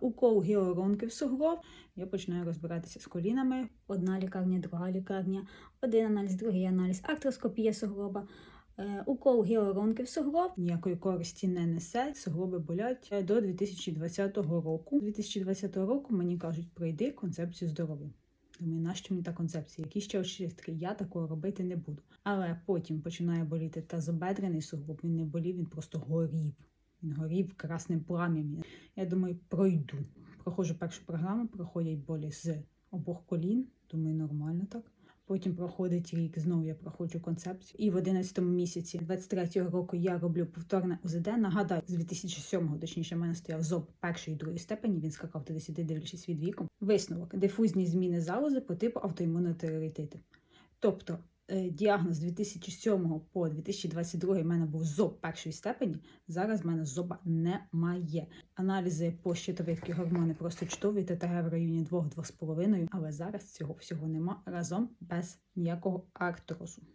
укол гіалуронки в сугроб. Я починаю розбиратися з колінами. Одна лікарня, друга лікарня, один аналіз, другий аналіз, артероскопія сугроба. Е, Укол гіалуронки в сугроб ніякої користі не несе. Сугроби болять е, до 2020 року. 2020 року мені кажуть, пройди концепцію здоров'я. Думаю, нащо мені та концепція? Які ще очистки? Я такого робити не буду. Але потім починає боліти тазобедрений сугроб. Він не болів, він просто горів. Він горів красним плам'ям. Я думаю, пройду. Проходжу першу програму, проходять болі з обох колін. Думаю, нормально так. Потім проходить рік, знову я проходжу концепцію. І в 11 місяці 23-го року я роблю повторне УЗД. Нагадаю, з 2007-го, точніше, в мене стояв зоб першої і другої степені. Він скакав туди сюди, дивлячись від віку. Висновок: дифузні зміни залози по типу автоімунотиреоїтиту. Тобто діагноз з 2007 по 2022 в мене був зоб першої степені. Зараз в мене зоба немає. Аналізи по щитовидки гормони просто чудові, ТТГ в районі 2-2,5, але зараз цього всього нема разом без ніякого артрозу.